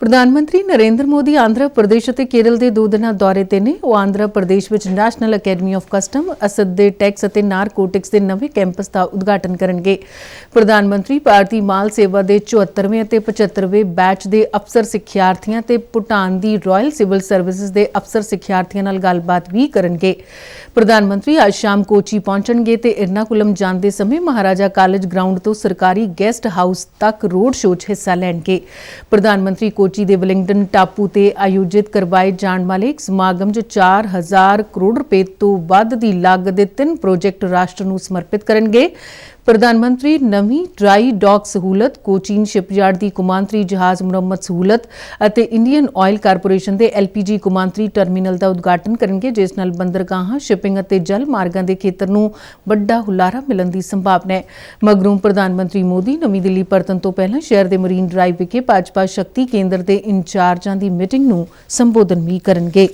ਪ੍ਰਧਾਨ ਮੰਤਰੀ ਨਰਿੰਦਰ ਮੋਦੀ ਆਂਧਰਾ ਪ੍ਰਦੇਸ਼ ਅਤੇ ਕੇਰਲ ਦੇ ਦੋ ਦਿਨਾਂ ਦੌਰੇ ਤੇ ਨੇ। ਉਹ ਆਂਧਰਾ ਪ੍ਰਦੇਸ਼ ਵਿੱਚ ਨੈਸ਼ਨਲ ਅਕੈਡਮੀ ਆਫ ਕਸਟਮ ਅਸਦ ਦੇ ਟੈਕਸ ਅਤੇ ਨਾਰਕੋਟਿਕਸ ਦੇ ਨਵੇਂ ਕੈਂਪਸ ਦਾ ਉਦਘਾਟਨ ਕਰਨਗੇ। ਪ੍ਰਧਾਨ ਮੰਤਰੀ ਭਾਰਤੀ ਮਾਲ ਸੇਵਾ ਦੇ 74ਵੇਂ ਅਤੇ 75ਵੇਂ ਬੈਚ ਦੇ ਅਫਸਰ ਸਿੱਖਿਆਰਥੀਆਂ ਤੇ ਭੂਟਾਨ ਦੀ ਰਾਇਲ ਸਿਵਲ ਸਰਵਿਸਿਜ਼ ਦੇ ਅਫਸਰ ਸਿੱਖਿਆਰਥੀਆਂ ਨਾਲ ਗੱਲਬਾਤ ਵੀ ਕਰਨਗੇ। ਪ੍ਰਧਾਨ ਮੰਤਰੀ ਅੱਜ ਸ਼ਾਮ ਕੋਚੀ ਪਹੁੰਚਣਗੇ ਤੇ ਇਰਨਾਕੁਲਮ ਜਾਂਦੇ ਸਮੇਂ ਮਹਾਰਾਜਾ ਕਾਲਜ ਗਰਾਊਂਡ ਤੋਂ ਸਰਕਾਰੀ ਗੈਸਟ ਹਾਊਸ ਤੱਕ ਰੋਡ ਸ਼ੋਅ 'ਚ ਹਿੱਸਾ ਲੈਣਗੇ। ਪ੍ਰਧਾਨ ਮੰਤਰੀ ਕੋਚੀ ਦੇ ਵਲਿੰਗਟਨ ਟਾਪੂ ਤੇ ਆਯੋਜਿਤ ਕਰਵਾਏ ਜਾਣ ਵਾਲੇ ਇੱਕ ਸਮਾਗਮ 'ਚ 4000 ਕਰੋੜ ਰੁਪਏ ਤੋਂ ਵੱਧ ਦੀ ਲਾਗਤ ਦੇ ਤਿੰਨ ਪ੍ਰੋਜੈਕਟ ਰਾਸ਼ਟਰ ਨੂੰ ਸਮਰਪਿਤ ਕਰਨਗੇ। ਪ੍ਰਧਾਨ ਮੰਤਰੀ ਨਵੀਂ ਡਰਾਈ ਡੌਕ ਸਹੂਲਤ, ਕੋਚੀਨ ਸ਼ਿਪਯਾਰਡ ਦੀ ਕੁਮਾਂਤਰੀ ਜਹਾਜ਼ ਮੁਰੰਮਤ ਸਹੂਲਤ ਅਤੇ ਇੰਡੀਅਨ ਆਇਲ ਕਾਰਪੋਰੇਸ਼ਨ ਦੇ ਐਲਪੀਜੀ ਕੁਮਾਂਤਰੀ ਟਰਮੀਨਲ ਦਾ ਉਦਘਾਟਨ ਕਰਨਗੇ, ਜਿਸ ਨਾਲ ਬੰਦਰਗਾਹਾਂ, ਸ਼ਿਪਿੰਗ ਅਤੇ ਜਲ ਮਾਰਗਾਂ ਦੇ ਖੇਤਰ ਨੂੰ ਵੱਡਾ ਹੁਲਾਰਾ ਮਿਲਣ ਦੀ ਸੰਭਾਵਨਾ ਹੈ। ਮਗਰੋਂ ਪ੍ਰਧਾਨ ਮੰਤਰੀ ਮੋਦੀ ਨਵੀਂ ਦਿੱਲੀ ਪਰਤਣ ਤੋਂ ਪਹਿਲਾਂ ਸ਼ਹਿਰ ਦੇ ਮਰੀਨ ਡਰਾਈਵ ਵਿਖੇ ਭਾਜਪਾ ਸ਼ਕਤੀ ਕੇਂਦਰ ਦੇ ਇੰਚਾਰਜਾਂ ਦੀ ਮੀਟਿੰਗ ਨੂੰ ਸੰਬੋਧਨ ਵੀ ਕਰਨਗੇ।